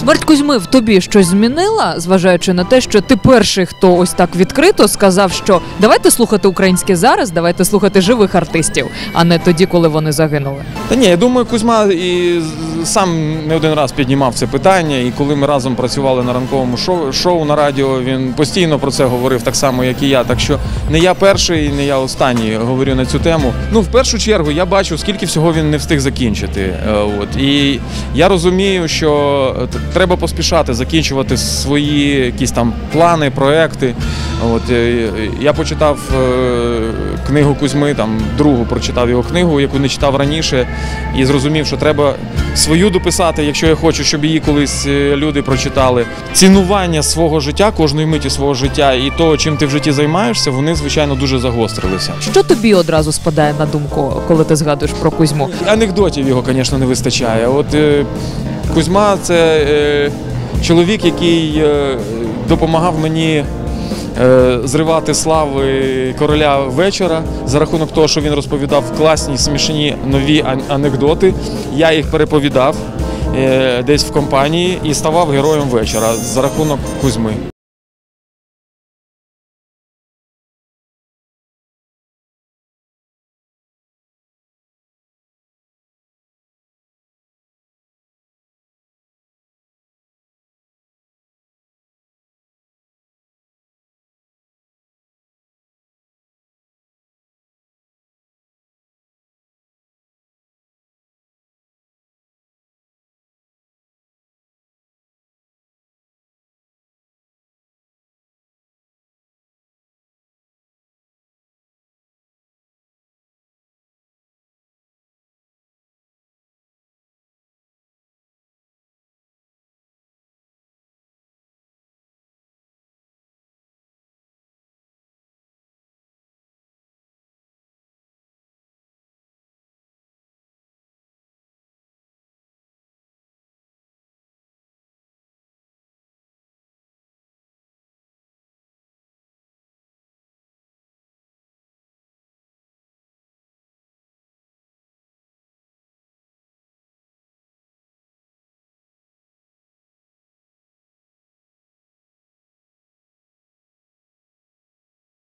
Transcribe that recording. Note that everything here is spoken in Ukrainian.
Смерть Кузьми в тобі щось змінила, зважаючи на те, що ти перший, хто ось так відкрито сказав, що давайте слухати українське зараз, давайте слухати живих артистів, а не тоді, коли вони загинули. Та ні, я думаю, Кузьма і сам не один раз піднімав це питання. І коли ми разом працювали на ранковому шоу, шоу на радіо, він постійно про це говорив так само, як і я. Так що не я перший, не я останній говорю на цю тему. Ну, в першу чергу, я бачу, скільки всього він не встиг закінчити. Е, От і я розумію, що е, треба поспішати закінчувати свої якісь там плани, проекти. От е, я почитав е, книгу Кузьми, там другу прочитав його книгу, яку не читав раніше, і зрозумів, що треба свою дописати, якщо я хочу, щоб її колись е, люди прочитали. Цінування свого життя, кожної миті свого життя і того, чим ти в житті займаєшся, вони звичайно дуже загострилися. Що тобі одразу спадає на думку, коли ти згадуєш про Кузьму? Анекдотів його, звісно, не вистачає. От Кузьма це е, чоловік, який е, допомагав мені. е, Зривати слави короля вечора за рахунок того, що він розповідав класні, смішні нові анекдоти. Я їх переповідав десь в компанії і ставав героєм вечора за рахунок Кузьми.